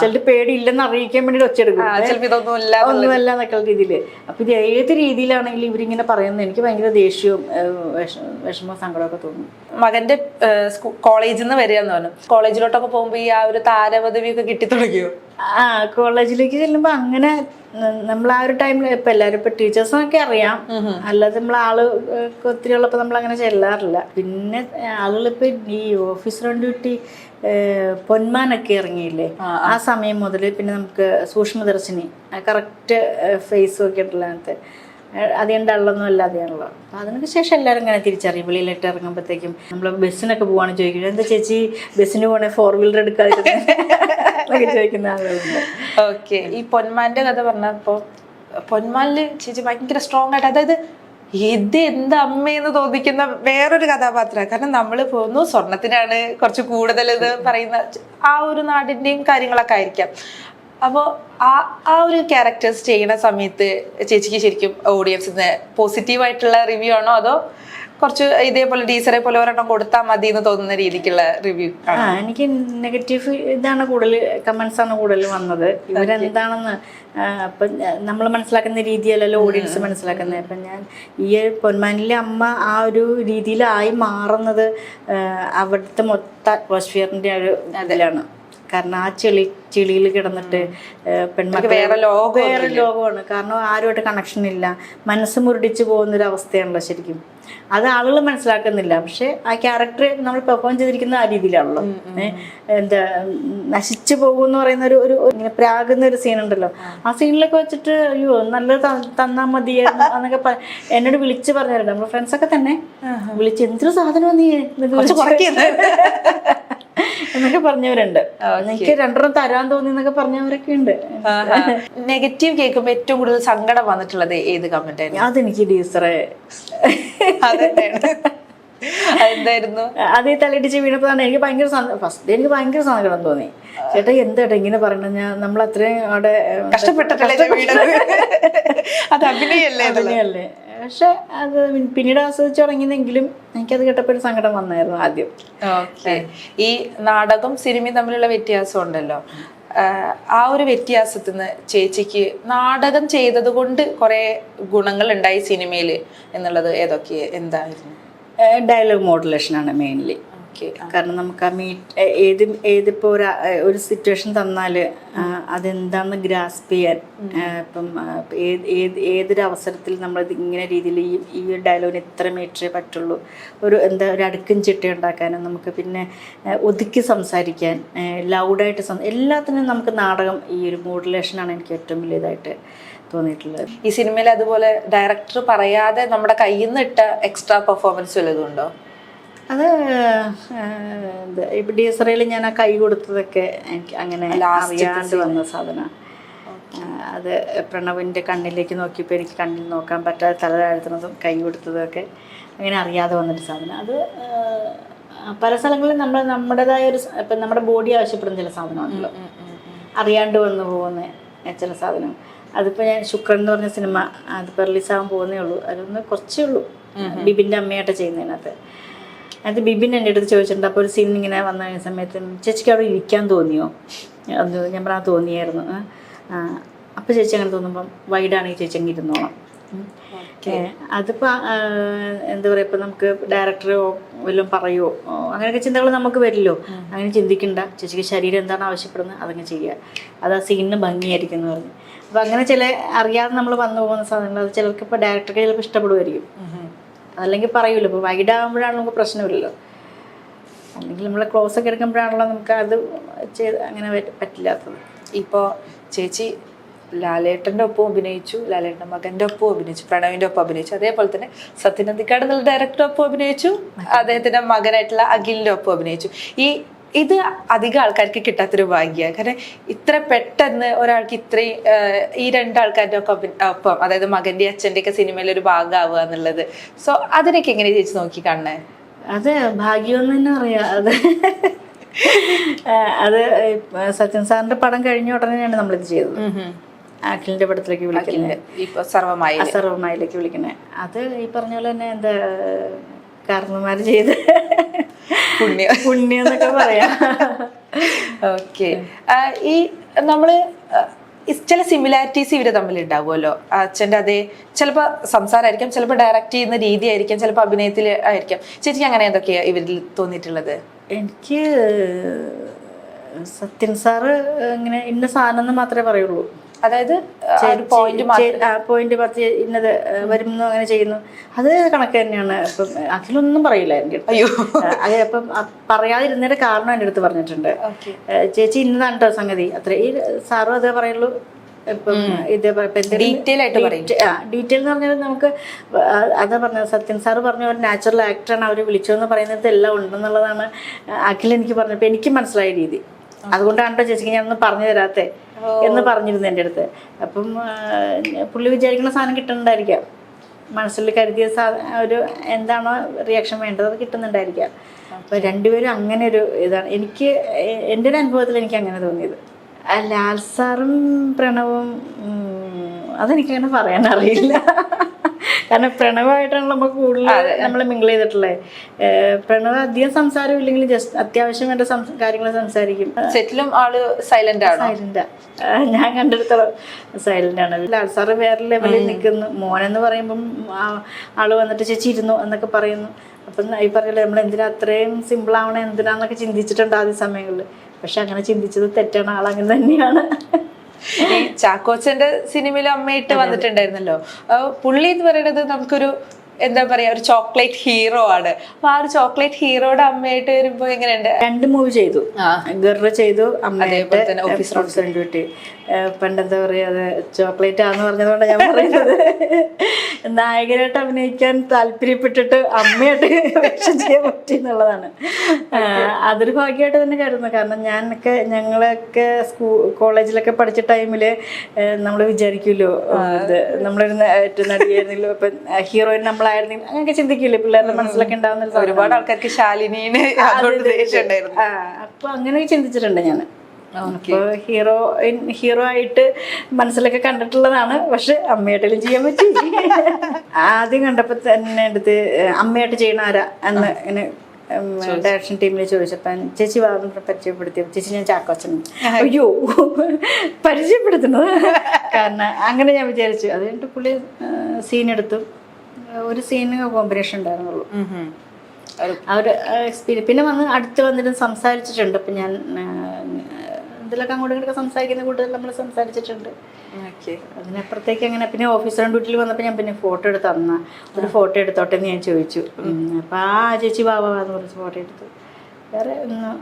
ചിലർ പേടിയില്ലെന്ന് അറിയിക്കാൻ വേണ്ടി ഒച്ചെടുക്കും ചിലപ്പോ ഒന്നുമല്ല എന്നൊക്കെ രീതിയിൽ അപ്പൊ ഇത് ഏത് രീതിയിലാണെങ്കിലും ഇവരിങ്ങനെ പറയുന്നത് എനിക്ക് ഭയങ്കര ദേഷ്യവും വിഷമ സങ്കടമൊക്കെ തോന്നും. മകന്റെ കോളേജിൽ നിന്ന് വരിക എന്ന് പറഞ്ഞു. കോളേജിലോട്ടൊക്കെ പോകുമ്പോ ഈ ആ ഒരു താരപദവിയൊക്കെ കിട്ടി തുടങ്ങിയോ ആ കോളേജിലേക്ക് ചെല്ലുമ്പോൾ അങ്ങനെ നമ്മൾ ആ ഒരു ടൈമിൽ ഇപ്പം എല്ലാവരും ഇപ്പം ടീച്ചേഴ്സിനൊക്കെ അറിയാം. അല്ലാതെ നമ്മൾ ആൾ ഒത്തിരി ഉള്ളപ്പോൾ നമ്മൾ അങ്ങനെ ചെല്ലാറില്ല. പിന്നെ ആളുകളിപ്പോൾ ഈ ഓഫീസർ ഡ്യൂട്ടി പൊന്മാനൊക്കെ ഇറങ്ങിയില്ലേ? ആ സമയം മുതൽ പിന്നെ നമുക്ക് സൂക്ഷ്മദർശിനി കറക്റ്റ് ഫേസ് ഒക്കെ ഏഹ് അധികം ഡള്ളൊന്നും അല്ലാതെയാണല്ലോ. അപ്പം അതിനൊക്കെ ശേഷം എല്ലാവരും ഇങ്ങനെ തിരിച്ചറിയും. വെളിയിലിട്ട് ഇറങ്ങുമ്പോഴത്തേക്കും നമ്മൾ ബസ്സിനൊക്കെ പോവാണ് ചോദിക്കുന്നത്. എന്താ ചേച്ചി ബസ്സിന് പോകണേ ഫോർ വീലർ എന്നൊക്കെ ചോദിക്കുന്ന ആളുകളുണ്ട്. ഓക്കെ ഈ പൊന്മാന്റെ കഥ പറഞ്ഞപ്പോൾ പൊന്മാലിൽ ചേച്ചി ഭയങ്കര സ്ട്രോങ് ആയിട്ട് അതായത് ഇത് എന്ത് അമ്മയെന്ന് തോന്നിക്കുന്ന വേറൊരു കഥാപാത്രമാണ്. കാരണം നമ്മൾ പോകുന്നു സ്വർണത്തിനാണ് കുറച്ച് കൂടുതൽ ഇത് പറയുന്ന ആ ഒരു നാടിന്റെയും കാര്യങ്ങളൊക്കെ ആയിരിക്കാം. അപ്പോൾ ആ ആ ഒരു ക്യാരക്ടേഴ്സ് ചെയ്യുന്ന സമയത്ത് ചേച്ചിക്ക് ശരിക്കും ഓഡിയൻസിന് പോസിറ്റീവായിട്ടുള്ള റിവ്യൂ ആണോ? അതോ കുറച്ച് ഇതേപോലെ ടീച്ചറെ പോലെ ഒരെണ്ണം കൊടുത്താൽ മതി എന്ന് തോന്നുന്ന രീതിക്കുള്ള റിവ്യൂ ആ എനിക്ക് നെഗറ്റീവ് ഇതാണ് കൂടുതൽ കമൻസ് ആണ് കൂടുതൽ വന്നത്. ഇവരെന്താണെന്ന് അപ്പൊ നമ്മൾ മനസ്സിലാക്കുന്ന രീതിയല്ലല്ലോ ഓഡിയൻസ് മനസ്സിലാക്കുന്നത് അപ്പം ഞാൻ ഈ പൊന്മാനിലെ അമ്മ ആ ഒരു രീതിയിലായി മാറുന്നത് അവിടുത്തെ മൊത്ത അറ്റ്മോസ്ഫിയറിന്റെ ഒരു ഇതിലാണ്. കാരണം ആ ചെളി ചെളിയിൽ കിടന്നിട്ട് പെൺമക്കൾ വേറെ ലോകം വേറെ ലോകമാണ് കാരണം ആരുമായിട്ട് കണക്ഷൻ ഇല്ല. മനസ്സ് മുരടിച്ച് പോകുന്ന ഒരു അവസ്ഥയാണല്ലോ ശരിക്കും. അത് ആളുകൾ മനസ്സിലാക്കുന്നില്ല. പക്ഷെ ആ ക്യാരക്ടർ നമ്മൾ പെർഫോം ചെയ്തിരിക്കുന്ന ആ രീതിയിലാണല്ലോ. എന്താ നശിച്ചു നശിച്ചു പോകുമെന്ന് പറയുന്ന ഒരു ഒരു പ്രാകുന്ന ഒരു സീൻ ഉണ്ടല്ലോ. ആ. സീനിലൊക്കെ വെച്ചിട്ട് അയ്യോ നല്ലത് ത- തന്നാ മതിയായിരുന്നു എന്നൊക്കെ എന്നോട് വിളിച്ച് പറഞ്ഞിട്ടുണ്ട് നമ്മുടെ ഫ്രണ്ട്സ് ഒക്കെ തന്നെ വിളിച്ച് എന്തൊരു സാധനം നീ? വിളിച്ച്. എന്നൊക്കെ പറഞ്ഞവരുണ്ട്. എനിക്ക് രണ്ടെണ്ണം തരാൻ തോന്നി എന്നൊക്കെ പറഞ്ഞവരൊക്കെ ഉണ്ട്. നെഗറ്റീവ് കേൾക്കുമ്പോ ഏറ്റവും കൂടുതൽ സങ്കടം വന്നിട്ടുള്ളത് ഏത് കമന്റ് ആയിരുന്നു? അതെനിക്ക് ടീച്ചറെ. അതെന്താണ്? അതെന്തായിരുന്നു? അത് തലയിടിച്ച് വീണപ്പോഴാണ് എനിക്ക് ഭയങ്കര ഫസ്റ്റ് എനിക്ക് ഭയങ്കര സങ്കടം തോന്നി. ചേട്ടാ എന്താ ഇങ്ങനെ പറഞ്ഞു ഞാൻ നമ്മൾ അത്രയും അവിടെ കഷ്ടപ്പെട്ടിട്ടല്ലേ അത് അഭിനയല്ലേ പക്ഷെ അത് പിന്നീട് ആസ്വദിച്ചു തുടങ്ങിയെങ്കിലും എനിക്കത് കേട്ടപ്പോൾ ഒരു സങ്കടം വന്നായിരുന്നു ആദ്യം. ഓക്കെ. ഈ നാടകം സിനിമയും തമ്മിലുള്ള വ്യത്യാസം ഉണ്ടല്ലോ. ആ ഒരു വ്യത്യാസത്തിൽ നിന്ന് ചേച്ചിക്ക് നാടകം ചെയ്തത് കൊണ്ട് കുറെ ഗുണങ്ങൾ ഉണ്ടായി സിനിമയിൽ എന്നുള്ളത് ഏതൊക്കെ? എന്തായിരുന്നു? ഡയലോഗ് മോഡുലേഷനാണ് മെയിൻലി ഓക്കെ കാരണം നമുക്ക് ആ മീറ്റ് ഏത് ഏതിപ്പോൾ ഒരു ഒരു സിറ്റുവേഷൻ തന്നാൽ അതെന്താണെന്ന് ഗ്രാസ്പ് ചെയ്യാൻ ഇപ്പം ഏത് ഏത് ഏതൊരു അവസരത്തിൽ നമ്മൾ ഇങ്ങനെ രീതിയിൽ ഈ ഈ ഒരു ഡയലോഗിന് ഇത്ര മീറ്ററേ പറ്റുള്ളൂ. ഒരു എന്താ ഒരു അടുക്കും ചിട്ട ഉണ്ടാക്കാനും നമുക്ക് പിന്നെ ഒതുക്കി സംസാരിക്കാൻ ലൗഡായിട്ട് സം എല്ലാത്തിനും നമുക്ക് നാടകം ഈ ഒരു മോഡുലേഷനാണ് എനിക്ക് ഏറ്റവും വലിയതായിട്ട് തോന്നിയിട്ടുള്ളത്. ഈ സിനിമയിൽ അതുപോലെ ഡയറക്ടർ പറയാതെ നമ്മുടെ കയ്യിൽ നിന്ന് ഇട്ട എക്സ്ട്രാ പെർഫോമൻസ് വല്ലതും ഉണ്ടോ? അത് ഇപ്പം ഡി എസ് ഡീസറയിൽ ഞാൻ ആ കൈ കൊടുത്തതൊക്കെ എനിക്ക് അങ്ങനെ അറിയാണ്ട് വന്ന സാധനം. അത് പ്രണവിന്റെ കണ്ണിലേക്ക് നോക്കിയപ്പോൾ എനിക്ക് കണ്ണിൽ നോക്കാൻ പറ്റാതെ തല താഴ്ത്തുന്നതും കൈ കൊടുത്തതൊക്കെ അങ്ങനെ അറിയാതെ വന്നൊരു സാധനം. അത് പല സ്ഥലങ്ങളിലും നമ്മൾ നമ്മുടേതായ ഒരു ഇപ്പം നമ്മുടെ ബോഡി ആവശ്യപ്പെടുന്ന ചില സാധനമാണല്ലോ. അറിയാണ്ട് വന്നു പോകുന്ന ചില സാധനം. അതിപ്പോൾ ഞാൻ ശുക്രൻ എന്ന് പറഞ്ഞ സിനിമ അതിപ്പോൾ റിലീസാകാൻ പോകുന്നേ ഉള്ളൂ. അതിലൊന്ന് കുറച്ചേ ഉള്ളൂ. ബിബിന്റെ അമ്മയായിട്ട് ചെയ്യുന്നതിനകത്ത്. അത് ബിബിൻ എന്റെ അടുത്ത് ചോദിച്ചിട്ടുണ്ട്. അപ്പോൾ ഒരു സീൻ ഇങ്ങനെ വന്ന സമയത്ത് ചേച്ചിക്ക് അവിടെ ഇരിക്കാൻ തോന്നിയോ? ഞാൻ പറഞ്ഞാൽ തോന്നിയായിരുന്നു. അപ്പോൾ ചേച്ചി അങ്ങനെ തോന്നുമ്പം വൈഡാണെങ്കിൽ ചേച്ചി അങ്ങ് ഇരുന്നോളാം. അതിപ്പോൾ ആ, എന്താ പറയുക ഇപ്പം നമുക്ക് ഡയറക്ടറോ വല്ലതും പറയുമോ ഓ, അങ്ങനെയൊക്കെ ചിന്തകൾ നമുക്ക് വരില്ലോ. അങ്ങനെ ചിന്തിക്കണ്ട. ചേച്ചിക്ക് ശരീരം എന്താണ് ആവശ്യപ്പെടുന്നത് അതങ്ങ് ചെയ്യുക. അത് ആ സീനിന് ഭംഗിയായിരിക്കും എന്ന് പറഞ്ഞു. അപ്പൊ അങ്ങനെ ചില അറിയാതെ നമ്മൾ വന്നു പോകുന്ന സാധനങ്ങൾ അത് ചിലർക്ക് ഇപ്പോൾ ഡയറക്ടർക്ക് ചിലപ്പോൾ ഇഷ്ടപ്പെടുമായിരിക്കും അതല്ലെങ്കിൽ പറയൂല്ലോ ഇപ്പോൾ വൈഡ് ആകുമ്പോഴാണ് നമുക്ക് പ്രശ്നമില്ലല്ലോ. അല്ലെങ്കിൽ നമ്മൾ ക്ലോസ് ഒക്കെ എടുക്കുമ്പോഴാണല്ലോ നമുക്ക് അത് ചെയ്ത് അങ്ങനെ പറ്റ- പറ്റില്ലാത്തത്. ഇപ്പോൾ ചേച്ചി ലാലേട്ടന്റെ ഒപ്പം അഭിനയിച്ചു ലാലേട്ടന്റെ മകന്റെ ഒപ്പം അഭിനയിച്ചു പ്രണവിന്റെ ഒപ്പം അഭിനയിച്ചു അതേപോലെ തന്നെ സത്യനന്ദിക്കാട് എന്നുള്ള ഡയറക്ടറെ ഒപ്പം അഭിനയിച്ചു അദ്ദേഹത്തിന്റെ മകനായിട്ടുള്ള അഖിലിന്റെ ഒപ്പം അഭിനയിച്ചു. ഈ ഇത് അധികം ആൾക്കാർക്ക് കിട്ടാത്തൊരു ഭാഗ്യമാണ്. കാരണം ഇത്ര പെട്ടെന്ന് ഒരാൾക്ക് ഇത്രയും ഈ രണ്ടാൾക്കാരുടെ ഒക്കെ ഒപ്പം അതായത് മകന്റെ അച്ഛന്റെ ഒക്കെ സിനിമയിൽ ഒരു ഭാഗമാവുക എന്നുള്ളത്. സോ അതിനൊക്കെ എങ്ങനെ ചേച്ചി നോക്കി കാണണേ? അത് ഭാഗ്യമെന്ന് തന്നെ പറയാം. അത് അത് സത്യൻ സാറിന്റെ പടം കഴിഞ്ഞ ഉടനെയാണ് നമ്മളിത് ചെയ്തത്. അഖിലിന്റെ പടത്തിലേക്ക് വിളിക്കുന്നത് സർവമായിലേക്ക് സർവമായി സർവമായിലേക്ക് വിളിക്കുന്നത് അത് ഈ പറഞ്ഞ പോലെ തന്നെ എന്താ കാരണന്മാര് ചെയ്ത് പുണ്യം. പുണ്യം എന്നൊക്കെ പറയാം. ഓക്കെ. ഈ നമ്മൾ ചില സിമിലാരിറ്റീസ് ഇവർ തമ്മിൽ ഉണ്ടാവുമല്ലോ അച്ഛന്റെ അതേ ചിലപ്പോൾ സംസാരമായിരിക്കാം ചിലപ്പോൾ ഡയറക്റ്റ് ചെയ്യുന്ന രീതി ആയിരിക്കാം ചിലപ്പോൾ അഭിനയത്തിൽ ആയിരിക്കാം. ചേച്ചിക്ക് അങ്ങനെ എന്തൊക്കെയാ ഇവരിൽ തോന്നിയിട്ടുള്ളത്? എനിക്ക് സത്യൻ സാറ് ഇങ്ങനെ ഇന്ന സാധനം എന്ന് മാത്രമേ പറയുള്ളൂ. അതായത് പോയിന്റ് പോയിന്റ് പത്ത് ഇന്നത് വരുന്നു അങ്ങനെ ചെയ്യുന്നു. അത് കണക്ക് തന്നെയാണ്. ഇപ്പം അഖിലൊന്നും പറയില്ല എന്റെ അയ്യോ. അതെ അപ്പം പറയാതിരുന്നതിന്റെ കാരണം എന്റെ അടുത്ത് പറഞ്ഞിട്ടുണ്ട്. ചേച്ചി ഇന്നതാണ് കേട്ടോ സംഗതി. അത്ര ഈ സാറും അതേ പറയുള്ളൂ. ഇപ്പം ഇത് ആയിട്ട്. ഡീറ്റെയിൽ- ആ എന്ന് പറഞ്ഞാൽ നമുക്ക് അതാ പറഞ്ഞത് സത്യൻ സാറ് പറഞ്ഞ ഒരു നാച്ചുറൽ ആക്ടറാണ് അവർ വിളിച്ചതെന്ന് പറയുന്നത് എല്ലാം ഉണ്ടെന്നുള്ളതാണ് അഖിൽ എനിക്ക് പറഞ്ഞപ്പോൾ എനിക്ക് മനസ്സിലായ രീതി. അതുകൊണ്ടാണ് കേട്ടോ ചേച്ചിക്ക് ഞാനൊന്നും പറഞ്ഞു തരാത്തേ. എന്ന് പറഞ്ഞിരുന്നു എന്റെ അടുത്ത്. അപ്പം പുള്ളി വിചാരിക്കുന്ന സാധനം കിട്ടുന്നുണ്ടായിരിക്കാം. മനസ്സിൽ കരുതിയ സാ ഒരു എന്താണോ റിയാക്ഷൻ വേണ്ടത് അത് കിട്ടുന്നുണ്ടായിരിക്കാം. അപ്പോൾ രണ്ടുപേരും അങ്ങനെ ഒരു ഇതാണ്. എനിക്ക് എന്റെ എന്റെ ഒരു അനുഭവത്തിൽ എനിക്ക് അങ്ങനെ തോന്നിയത്. ലാൽ സാറും പ്രണവും അതെനിക്കങ്ങനെ പറയാൻ അറിയില്ല കാരണം പ്രണവായിട്ടാണ് നമ്മൾ കൂടുതൽ നമ്മൾ മിങ്കിൾ ചെയ്തിട്ടുള്ളത് പ്രണവ അധികം സംസാരം ഇല്ലെങ്കിലും ജസ്റ്റ് അത്യാവശ്യം വേണ്ട കാര്യങ്ങൾ സംസാരിക്കും. സെറ്റിലും ആൾ സൈലന്റ് ആണ്? സൈലന്റാ ഞാൻ കണ്ടെടുത്തോളം സൈലന്റ് ആണ്. ലാൽ സാറ് വേറെ ലെവലിൽ നിൽക്കുന്നു മോനെന്ന് പറയുമ്പം ആൾ വന്നിട്ട് ചേച്ചി ഇരുന്നു എന്നൊക്കെ പറയുന്നു. അപ്പം ഈ പറയല്ലേ നമ്മൾ എന്തിനാ അത്രയും സിമ്പിൾ ആവണേ? എന്തിനാന്നൊക്കെ ചിന്തിച്ചിട്ടുണ്ട് ആദ്യ സമയങ്ങളിൽ പക്ഷെ അങ്ങനെ ചിന്തിച്ചത് തെറ്റാണ്. ആളങ്ങനെ തന്നെയാണ്. ഈ ചാക്കോച്ചന്റെ സിനിമയിൽ അമ്മയിട്ട് വന്നിട്ടുണ്ടായിരുന്നല്ലോ. പുള്ളി എന്ന് പറയുന്നത് നമുക്കൊരു എന്താ പറയാ ഒരു ചോക്ലേറ്റ് ഹീറോ ആണ്. അപ്പൊ ആ ഒരു ചോക്ലേറ്റ് ഹീറോയുടെ അമ്മയായിട്ട് വരുമ്പോ എങ്ങനെയുണ്ട്? രണ്ട് മൂവി ചെയ്തു. ആ. ഗർറ ചെയ്തു അമ്മയായിട്ട് ഓഫീസർ ഓഫീസർ പണ്ടെന്താ പറയുക അത് ചോക്ലേറ്റ് ആന്ന് പറഞ്ഞതുകൊണ്ട് ഞാൻ പറയുന്നത്. നായകനായിട്ട് അഭിനയിക്കാൻ താല്പര്യപ്പെട്ടിട്ട് അമ്മയായിട്ട് വേഷം ചെയ്യാൻ പറ്റി എന്നുള്ളതാണ്. അതൊരു ഭാഗ്യമായിട്ട് തന്നെ കരുതുന്നു. കാരണം ഞാനൊക്കെ ഞങ്ങളൊക്കെ സ്കൂ കോളേജിലൊക്കെ പഠിച്ച ടൈമിൽ നമ്മൾ വിചാരിക്കുമല്ലോ ഇത് നമ്മളൊരു നടിയായിരുന്നല്ലോ ഇപ്പം ഹീറോയിൻ നമ്മളായിരുന്നു അങ്ങനെയൊക്കെ ചിന്തിക്കില്ലേ പിള്ളേരുടെ മനസ്സിലൊക്കെ ഉണ്ടാവുന്ന ഒരുപാട് ആൾക്കാർക്ക് ശാലിനീന് അപ്പൊ അങ്ങനെ ചിന്തിച്ചിട്ടുണ്ട് ഞാൻ ഹീറോ ഹീറോ ആയിട്ട് മനസ്സിലൊക്കെ കണ്ടിട്ടുള്ളതാണ്. പക്ഷെ അമ്മയായിട്ടെങ്കിലും ചെയ്യാൻ പറ്റി. ആദ്യം കണ്ടപ്പോ തന്നെ എടുത്ത് അമ്മയായിട്ട് ചെയ്യണ ആരാ എന്ന് ഇങ്ങനെ ഡയറക്ഷൻ ടീമിൽ ചോദിച്ചപ്പോൾ ചേച്ചി പറഞ്ഞു പരിചയപ്പെടുത്തി ചേച്ചി ഞാൻ ചാക്കോച്ചൻ. അയ്യോ പരിചയപ്പെടുത്തുന്നത്? കാരണം അങ്ങനെ ഞാൻ വിചാരിച്ചു. അത് കഴിഞ്ഞിട്ട് പുള്ളി സീൻ എടുത്തു. ഒരു സീന് കോമ്പിനേഷൻ ഉണ്ടായിരുന്നുള്ളൂ. അവർ എക്സ്പീരിയൻസ് പിന്നെ വന്ന് അടുത്ത് വന്നിട്ട് സംസാരിച്ചിട്ടുണ്ട്. അപ്പം ഞാൻ ഇതിലൊക്കെ അങ്ങോട്ടും ഇങ്ങോട്ടൊക്കെ സംസാരിക്കുന്ന കൂടുതൽ നമ്മൾ സംസാരിച്ചിട്ടുണ്ട്. ഓക്കെ അതിനപ്പുറത്തേക്ക് അങ്ങനെ പിന്നെ ഓഫീസർ ഡ്യൂട്ടിയിൽ വന്നപ്പോൾ ഞാൻ പിന്നെ ഫോട്ടോ എടുത്ത് തന്ന. ഒരു ഫോട്ടോ എടുത്തോട്ടെ എന്ന് ഞാൻ ചോദിച്ചു. അപ്പം ആ ചേച്ചി ബാബ എന്ന് പറഞ്ഞ് ഫോട്ടോ എടുത്തു. വേറെ ഒന്നും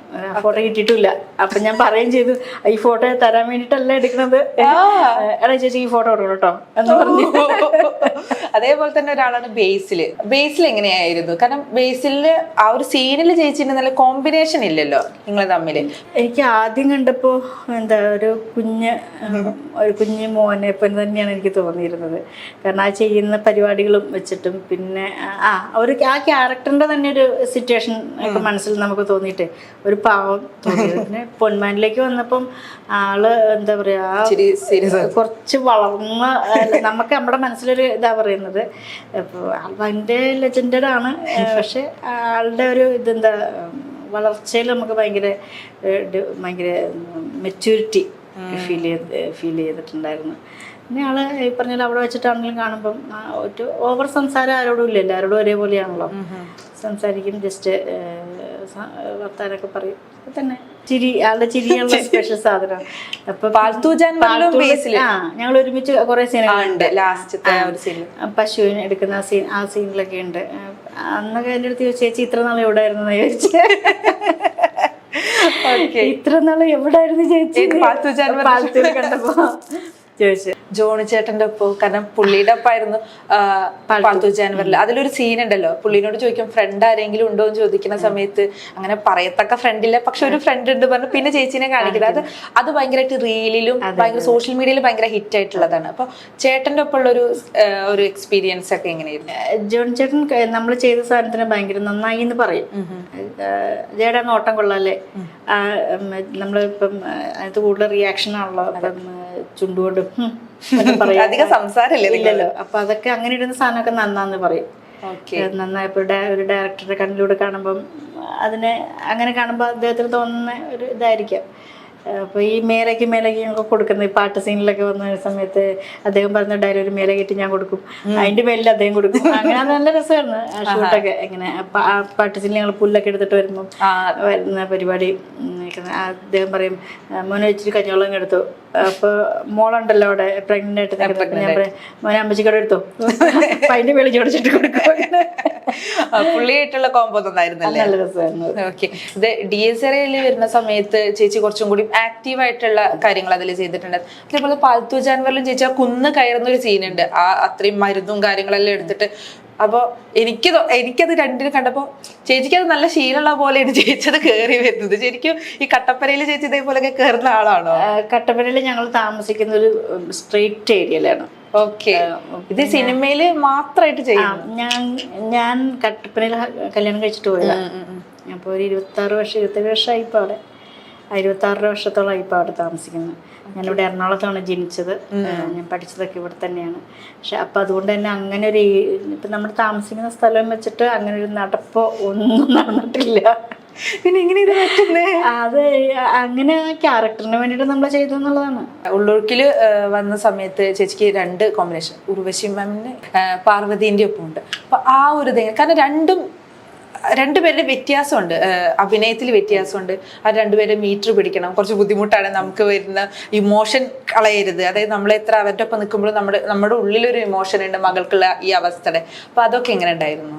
ഫോട്ടോ കിട്ടിയിട്ടില്ല. അപ്പം ഞാൻ പറയുകയും ചെയ്തു ഈ ഫോട്ടോ തരാൻ വേണ്ടിട്ടല്ല എടുക്കുന്നത് എടാ ചേച്ചി ഈ ഫോട്ടോ എടുക്കണം കേട്ടോ എന്ന് പറഞ്ഞു. അതേപോലെ തന്നെ ഒരാളാണ് ബേസിൽ ബേസിൽ എങ്ങനെയായിരുന്നു? കാരണം ബേസിൽ ആ ഒരു സീനിൽ ജയിച്ചിരുന്ന നല്ല കോമ്പിനേഷൻ ഇല്ലല്ലോ നിങ്ങൾ തമ്മിൽ എനിക്ക് ആദ്യം കണ്ടപ്പോൾ എന്താ ഒരു കുഞ്ഞ് ഒരു കുഞ്ഞ് മോനെ പോലെ തന്നെയാണ് എനിക്ക് തോന്നിയിരുന്നത്. കാരണം ആ ചെയ്യുന്ന പരിപാടികളും വെച്ചിട്ടും പിന്നെ ആ ഒരു ആ ക്യാരക്ടറിന്റെ തന്നെ ഒരു സിറ്റുവേഷൻ ഒക്കെ മനസ്സിൽ നമുക്ക് തോന്നിയിട്ട് ഒരു പാവം തോന്നിയത്. പിന്നെ പൊന്മാനിലേക്ക് വന്നപ്പം ആൾ എന്താ പറയാ കുറച്ച് വളർന്ന നമുക്ക് നമ്മുടെ മനസ്സിലൊരു ഇതാ പറയുന്നത്. ഭയങ്കര ലെജൻഡഡ് ആണ്. പക്ഷെ ആളുടെ ഒരു ഇതെന്താ വളർച്ചയിൽ നമുക്ക് ഭയങ്കര ഭയങ്കര മെച്യൂരിറ്റി ഫീൽ ചെയ്ത് ഫീൽ ചെയ്തിട്ടുണ്ടായിരുന്നു. പിന്നെ ആൾ ഈ പറഞ്ഞ അവിടെ വെച്ചിട്ടാണെങ്കിലും കാണുമ്പം ഒരു ഓവർ സംസാരം ആരോടും ഇല്ല. എല്ലാവരോടും ഒരേപോലെയാണല്ലോ. സംസാരിക്കും ജസ്റ്റ് വർത്താനൊക്കെ പറയും. തന്നെ. ചിരി ആളുടെ ചിരിയുള്ള സ്പെഷ്യൽ സാധനം. അപ്പൊ പാൽത്തു ആ ഞങ്ങൾ ഒരുമിച്ച് കുറെ സീനുകളുണ്ട് ലാസ്റ്റത്തെ ഒരു സീൻ പശുവിനെ എടുക്കുന്ന ആ സീൻ ആ സീനിലൊക്കെ ഉണ്ട്. അന്നൊക്കെ എന്റെ അടുത്ത് ചോദിച്ചു ചേച്ചി ഇത്ര നാൾ എവിടെ ആയിരുന്നു ചോദിച്ചു ഇത്ര നാൾ എവിടെ ആയിരുന്നു ചേച്ചി പാൽത്തു? കണ്ടപ്പോ. ചോദിച്ചു. ജോണി ചേട്ടന്റെ ഒപ്പം കാരണം പുള്ളിയുടെ ഒപ്പമായിരുന്നു പാർത്തു ജാനുവരിൽ അതിലൊരു സീൻ ഉണ്ടല്ലോ. പുള്ളിനോട് ചോദിക്കും ഫ്രണ്ട് ആരെങ്കിലും ഉണ്ടോ? എന്ന് ചോദിക്കുന്ന സമയത്ത് അങ്ങനെ പറയത്തക്ക ഫ്രണ്ട് ഇല്ല. പക്ഷെ ഒരു ഫ്രണ്ട് ഉണ്ട് പറഞ്ഞു പിന്നെ ചേച്ചിനെ കാണിക്കുന്നത് അത് അത് ഭയങ്കരമായിട്ട് റീലിലും ഭയങ്കര സോഷ്യൽ മീഡിയയിൽ ഭയങ്കര ഹിറ്റ് ആയിട്ടുള്ളതാണ്. അപ്പൊ ചേട്ടന്റെ ഒപ്പം ഉള്ള ഒരു ഒരു എക്സ്പീരിയൻസ് ഒക്കെ എങ്ങനെയായിരുന്നു? ജോണി ചേട്ടൻ നമ്മൾ ചെയ്ത സാധനത്തിന് ഭയങ്കര നന്നായി എന്ന് പറയും. ജേടാ നോട്ടം കൊള്ളാല്ലേ? നമ്മൾ ഇപ്പം അതിനകത്ത് കൂടുതൽ റിയാക്ഷൻ ആണല്ലോ. ഇപ്പം ആ, ചുണ്ടുകൊണ്ടും. അധികം സംസാരമില്ലല്ലോ ഇല്ലല്ലോ. അപ്പൊ അതൊക്കെ അങ്ങനെ ഇടുന്ന സാധനമൊക്കെ നന്നാന്ന് പറയും. നന്നായപ്പോൾ ഒരു ഡയറക്ടറുടെ കണ്ണിലൂടെ കാണുമ്പം അതിനെ അങ്ങനെ കാണുമ്പോൾ അദ്ദേഹത്തിന് തോന്നുന്ന ഒരു ഇതായിരിക്കാം. അപ്പോൾ ഈ മേലേക്ക് മേലേക്ക് ഞങ്ങൾക്ക് കൊടുക്കുന്നത് ഈ പാട്ട് സീനിലൊക്കെ വന്ന സമയത്ത് അദ്ദേഹം പറഞ്ഞ ഡയലോഗ് മേലെ കെട്ടി ഞാൻ കൊടുക്കും. അതിന്റെ മേലിൽ അദ്ദേഹം കൊടുക്കും. അങ്ങനെ നല്ല രസമായിരുന്നു. ആ ഷൂട്ടൊക്കെ ഇങ്ങനെ. പാട്ട് സീനിൽ ഞങ്ങൾ പുല്ലൊക്കെ എടുത്തിട്ട് വരുമ്പം വരുന്ന പരിപാടി അദ്ദേഹം പറയും "ആ, മോനെ ഇച്ചിരി കഞ്ഞോളം എടുത്തു. അപ്പോൾ മോളുണ്ടല്ലോ അവിടെ പ്രഗ്നന്റ് ആയിട്ട് ഞാൻ പറയും മോനെ അമ്മച്ചിക്കടെ എടുത്തു. അപ്പം അതിന്റെ മേളിൽ ചോദിച്ചിട്ട് കൊടുക്കും. പുള്ളിയായിട്ടുള്ള കോമ്പോ നന്നായിരുന്നല്ലേ നല്ല രസമായിരുന്നു. ഓക്കെ ഇത് ഡി എസ് എറയിൽ വരുന്ന സമയത്ത് ചേച്ചി കുറച്ചും കൂടി ആക്റ്റീവ് ആയിട്ടുള്ള കാര്യങ്ങൾ അതിൽ ചെയ്തിട്ടുണ്ട്. അതേപോലെ പാൽത്തു ജാൻവറിലും ചേച്ചി ആ കുന്ന് കയറുന്ന ഒരു സീനുണ്ട് ആ അത്രയും മരുന്നും കാര്യങ്ങളെല്ലാം എടുത്തിട്ട്. അപ്പോൾ എനിക്ക് എനിക്കത് രണ്ടിനും കണ്ടപ്പോൾ ചേച്ചിക്ക് അത് നല്ല ശീലമുള്ള പോലെയാണ് ചേച്ചത് കയറി വരുന്നത്. ശരിക്കും ഈ കട്ടപ്പനയിൽ ചേച്ചി ഇതേപോലെയൊക്കെ കയറുന്ന ആളാണോ? കട്ടപ്പനയിൽ ഞങ്ങൾ താമസിക്കുന്ന ഒരു സ്ട്രീറ്റ് ഏരിയയിലാണ് ഓക്കെ ഇത് സിനിമയിൽ മാത്രമായിട്ട് ചെയ്യാം ഞാൻ ഞാൻ കട്ടപ്പനയിൽ കല്യാണം കഴിച്ചിട്ട് പോയതാണ് അപ്പോൾ ഒരു ഇരുപത്താറ് വർഷം ഇരുപത്തേഴ് വർഷമായി ഇപ്പോൾ അവിടെ. ആ ഇരുപത്താറര വർഷത്തോളമായി ഇപ്പോൾ അവിടെ താമസിക്കുന്നത് ഞാനിവിടെ എറണാകുളത്താണ് ജനിച്ചത്. ഞാൻ പഠിച്ചതൊക്കെ ഇവിടെ തന്നെയാണ്. പക്ഷെ അപ്പം അതുകൊണ്ട് തന്നെ അങ്ങനെ ഒരു ഇപ്പം നമ്മൾ താമസിക്കുന്ന സ്ഥലം വെച്ചിട്ട് അങ്ങനെ ഒരു നടപ്പോ ഒന്നും നടന്നിട്ടില്ല. പിന്നെ എങ്ങനെ ഇത് പറ്റുന്നേ? അത് അങ്ങനെ ക്യാരക്ടറിന് വേണ്ടിയിട്ട് നമ്മൾ ചെയ്തു എന്നുള്ളതാണ്. ഉള്ളൂർക്കിൽ വന്ന സമയത്ത് ചേച്ചിക്ക് രണ്ട് കോമ്പിനേഷൻ. ഉർവശി മാമിന് പാർവതീന്റെ ഒപ്പം ഉണ്ട് അപ്പൊ ആ ഒരു ഇത് കാരണം രണ്ടും രണ്ടുപേരുടെ വ്യത്യാസമുണ്ട്. അഭിനയത്തിൽ വ്യത്യാസമുണ്ട്. ആ രണ്ടുപേരെ മീറ്റർ പിടിക്കണം. കുറച്ച് ബുദ്ധിമുട്ടാണ് നമുക്ക് വരുന്ന ഇമോഷൻ കളയരുത്. അതായത് നമ്മൾ എത്ര അവരുടെ ഒപ്പം നിൽക്കുമ്പോഴും നമ്മുടെ നമ്മുടെ ഉള്ളിലൊരു ഇമോഷൻ ഉണ്ട് മകൾക്കുള്ള ഈ അവസ്ഥയുടെ. അപ്പൊ അതൊക്കെ എങ്ങനെ ഉണ്ടായിരുന്നു?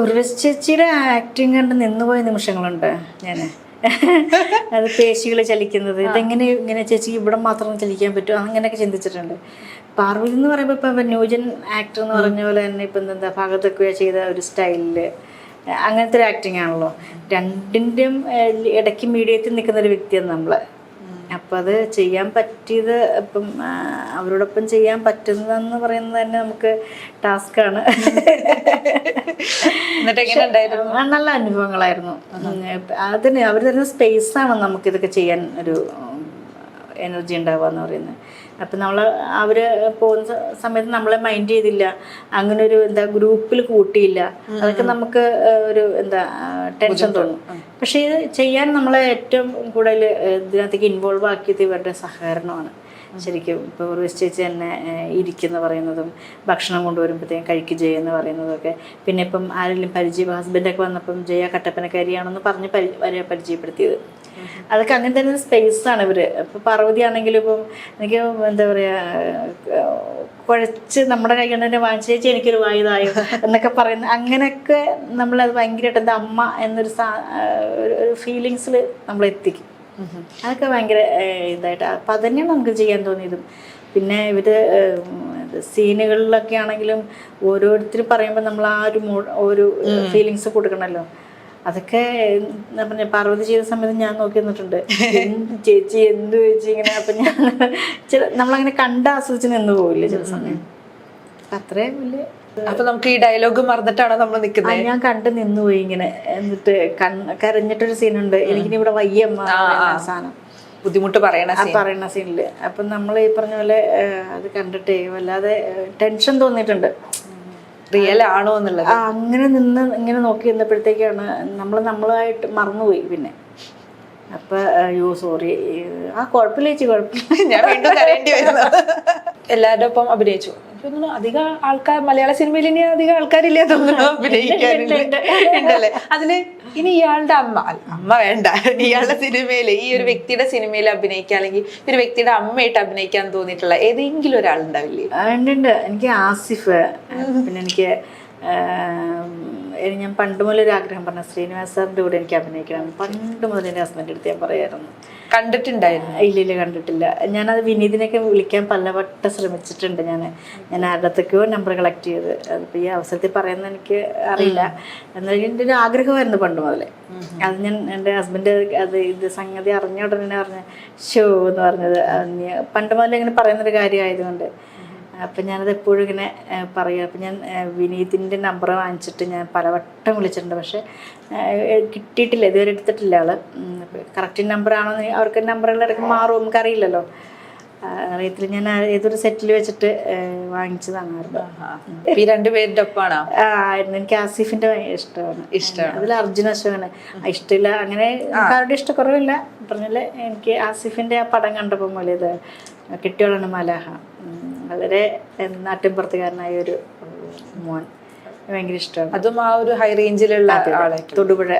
ഉർവശി ചേച്ചിയുടെ ആക്ടിങ് കണ്ട് നിന്നുപോയ നിമിഷങ്ങളുണ്ട് ഞാൻ അത് പേശികൾ ചലിക്കുന്നത്. ഇതെങ്ങനെ ഇങ്ങനെ ചേച്ചി ഇവിടെ മാത്രം ചലിക്കാൻ പറ്റും അങ്ങനെയൊക്കെ ചിന്തിച്ചിട്ടുണ്ട്. പാർവതി എന്ന് പറയുമ്പോൾ ഇപ്പം ന്യൂജൻ ആക്ടർ എന്ന് പറഞ്ഞ പോലെ തന്നെ ഇപ്പം എന്താ ഭാഗത്തൊക്കെ ചെയ്ത ഒരു സ്റ്റൈലിൽ അങ്ങനത്തെ ഒരു ആക്ടിങ് ആണല്ലോ. രണ്ടിന്റെയും ഇടയ്ക്ക് മീഡിയത്തിൽ നിൽക്കുന്ന ഒരു വ്യക്തിയാണ് നമ്മൾ അപ്പം അത് ചെയ്യാൻ പറ്റിയത് ഇപ്പം അവരോടൊപ്പം ചെയ്യാൻ പറ്റുന്നതെന്ന് പറയുന്നത് തന്നെ നമുക്ക് ടാസ്ക്കാണ് നല്ല അനുഭവങ്ങളായിരുന്നു. അതിന് അവർ തരുന്ന സ്പേസ് ആണ് നമുക്ക് ഇതൊക്കെ ചെയ്യാൻ ഒരു എനർജി ഉണ്ടാവുക എന്ന് പറയുന്നത്. അപ്പം നമ്മൾ അവർ പോകുന്ന സമയത്ത് നമ്മളെ മൈൻഡ് ചെയ്തില്ല. അങ്ങനെ ഒരു എന്താ ഗ്രൂപ്പിൽ കൂട്ടിയില്ല. അതൊക്കെ നമുക്ക് ഒരു എന്താ ടെൻഷൻ തോന്നും. പക്ഷേ ഇത് ചെയ്യാൻ നമ്മളെ ഏറ്റവും കൂടുതൽ ഇതിനകത്തേക്ക് ഇൻവോൾവ് ആക്കിയത് ഇവരുടെ സഹകരണമാണ്. ശരിക്കും ഇപ്പോൾ ഒരു ചേച്ചി തന്നെ ഇരിക്കുന്ന പറയുന്നതും ഭക്ഷണം കൊണ്ടുവരുമ്പോഴത്തേക്കും കഴിക്കുക ചെയ്യുന്ന പറയുന്നതൊക്കെ പിന്നെ ഇപ്പം ആരെങ്കിലും പരിചയം ഹസ്ബൻഡൊക്കെ വന്നപ്പം ജയ കട്ടപ്പനക്കാരിയാണെന്ന് പറഞ്ഞ് പരി വരെ പരിചയപ്പെടുത്തിയത്. അതൊക്കെ അങ്ങനെ തന്നെ സ്പേസാണ് ഇവർ ഇപ്പോൾ പാർവതി ആണെങ്കിലും ഇപ്പം എനിക്ക് എന്താ പറയുക കുഴച്ച് നമ്മുടെ കൈ കൊണ്ട് തന്നെ വാങ്ങിച്ച ചേച്ചി എനിക്കൊരു വായുതായോ എന്നൊക്കെ പറയുന്ന അങ്ങനെയൊക്കെ നമ്മളത് ഭയങ്കരമായിട്ട് എന്താ അമ്മ എന്നൊരു ഒരു ഫീലിങ്സിൽ നമ്മളെത്തിക്കും. അതൊക്കെ ഭയങ്കര ഇതായിട്ട്. അപ്പം അതന്നെയാണ് നമുക്ക് ചെയ്യാൻ തോന്നിയതും. പിന്നെ ഇവർ സീനുകളിലൊക്കെ ആണെങ്കിലും ഓരോരുത്തർ പറയുമ്പോൾ നമ്മൾ ആ ഒരു മൂ ഒരു ഫീലിങ്സ് കൊടുക്കണമല്ലോ അതൊക്കെ എന്താ പറഞ്ഞ പാർവതി ചെയ്ത സമയത്ത് ഞാൻ നോക്കി നിന്നിട്ടുണ്ട്. എന്ത് ചേച്ചി എന്ത് ചേച്ചി ഇങ്ങനെ അപ്പം ഞാൻ ചില നമ്മളങ്ങനെ കണ്ട് ആസ്വദിച്ച് നിന്ന് പോവില്ലേ ചില സമയം. അത്രേ വലിയ അപ്പൊ നമുക്ക് ഈ ഡയലോഗ് മറന്നിട്ടാണ് നമ്മൾ നിൽക്കുന്നത് ഞാൻ നിന്നു നിന്നുപോയി ഇങ്ങനെ. എന്നിട്ട് കരഞ്ഞിട്ടൊരു സീനുണ്ട്. എനിക്ക് ഇവിടെ വയ്യമ്മ സാധനം. ബുദ്ധിമുട്ട് പറയണ പറയണ സീനിൽ. അപ്പൊ നമ്മൾ ഈ പറഞ്ഞ പോലെ അത് കണ്ടിട്ട് വല്ലാതെ ടെൻഷൻ തോന്നിയിട്ടുണ്ട്. റിയൽ ആണോ എന്നുള്ളത്? അങ്ങനെ നിന്ന് ഇങ്ങനെ നോക്കി നിന്നപ്പോഴത്തേക്കാണ് നമ്മൾ നമ്മളായിട്ട് മറന്നുപോയി പിന്നെ. അപ്പൊ അയ്യോ സോറി ആ കുഴപ്പമില്ല ചേച്ചി കുഴപ്പമില്ല. ഞാൻ വീണ്ടും കരയേണ്ടി വരുന്നു എല്ലാവരുടെ ഒപ്പം അഭിനയിച്ചു. തോന്നുന്നു അധികം ആൾക്കാർ മലയാള സിനിമയിൽ ഇനി അധികം ആൾക്കാരില്ല തോന്നുന്നു അഭിനയിക്കാനുണ്ട് ഉണ്ടല്ലേ? അതിൽ ഇനി ഇയാളുടെ അമ്മ അമ്മ വേണ്ട. ഇയാളുടെ സിനിമയിൽ ഈ ഒരു വ്യക്തിയുടെ സിനിമയിൽ അഭിനയിക്കാൻ അല്ലെങ്കിൽ ഒരു വ്യക്തിയുടെ അമ്മയായിട്ട് അഭിനയിക്കാൻ തോന്നിയിട്ടുള്ള ഏതെങ്കിലും ഒരാളുണ്ടാവില്ലേ? ഉണ്ട് എനിക്ക് ആസിഫ് പിന്നെ എനിക്ക് ഞാൻ പണ്ട് മുതലൊരു ഒരു ആഗ്രഹം പറഞ്ഞ ശ്രീനിവാസ് സാറിന്റെ കൂടെ എനിക്ക് അഭിനയിക്കണം. പണ്ട് മുതൽ എന്റെ ഹസ്ബൻഡ് അടുത്ത് ഞാൻ പറയായിരുന്നു. കണ്ടിട്ടുണ്ടായിരുന്നു? ഇല്ല ഇല്ല കണ്ടിട്ടില്ല. ഞാനത് വിനീതിനൊക്കെ വിളിക്കാൻ പലവട്ടം ശ്രമിച്ചിട്ടുണ്ട് ഞാൻ ഞാൻ ആരുടെ അടുത്തൊക്കെയോ നമ്പർ കളക്ട് ചെയ്ത്. അതിപ്പോൾ ഈ അവസരത്തിൽ പറയുന്നത് എനിക്ക് അറിയില്ല. എന്നാലും എന്റെ ഒരു ആഗ്രഹമായിരുന്നു പണ്ട് മുതലേ. അത് ഞാൻ എന്റെ ഹസ്ബൻഡ് അത് ഇത് സംഗതി അറിഞ്ഞ ഉടനെ പറഞ്ഞ ഷോ എന്ന് പറഞ്ഞത്. പണ്ട് മുതലേ ഇങ്ങനെ പറയുന്നൊരു കാര്യമായതുകൊണ്ട് അപ്പം ഞാനത് എപ്പോഴും ഇങ്ങനെ പറയുക പറയും. അപ്പം ഞാൻ വിനീതിന്റെ നമ്പർ വാങ്ങിച്ചിട്ട് ഞാൻ പലവട്ടം വിളിച്ചിട്ടുണ്ട്. പക്ഷേ കിട്ടിയിട്ടില്ല. ഇതുവരെ എടുത്തിട്ടില്ല ആൾ. കറക്റ്റ് നമ്പറാണോ അവർക്ക് നമ്പറുകൾ ഇടയ്ക്ക് മാറും നമുക്കറിയില്ലല്ലോ. അറിയില്ലല്ലോ അറിയത്തില്ല. ഞാൻ ഏതൊരു സെറ്റിൽ വെച്ചിട്ട് വാങ്ങിച്ചതാണ് ഈ രണ്ടുപേരുടെ ഒപ്പാണോ? ആ ആയിരുന്നു. എനിക്ക് ആസിഫിന്റെ ഇഷ്ടമാണ്. ഇഷ്ടമാണ്. അതിൽ അർജുന അശോകന് ഇഷ്ടമില്ല. അങ്ങനെ ആരുടെ ഇഷ്ടക്കുറവില്ല. പറഞ്ഞാൽ എനിക്ക് ആസിഫിന്റെ ആ പടം കണ്ടപ്പോൾ പോലെ ഇത് കെട്ടിയോളാണ് മലാഹ വളരെ നാട്ടിൻപുറത്തുകാരനായ ഒരു മോൻ ഭയങ്കര ഇഷ്ടമാണ്. അതും ആ ഒരു ഹൈ റേഞ്ചിലുള്ള ആളെ തൊടുപുഴ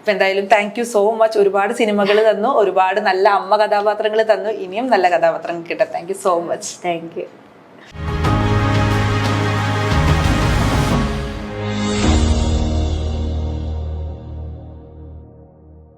അപ്പൊ എന്തായാലും താങ്ക് യു സോ മച്ച് ഒരുപാട് സിനിമകൾ തന്നു ഒരുപാട് നല്ല അമ്മ കഥാപാത്രങ്ങൾ തന്നു ഇനിയും നല്ല കഥാപാത്രങ്ങൾ കിട്ടാം. Thank you so much thank you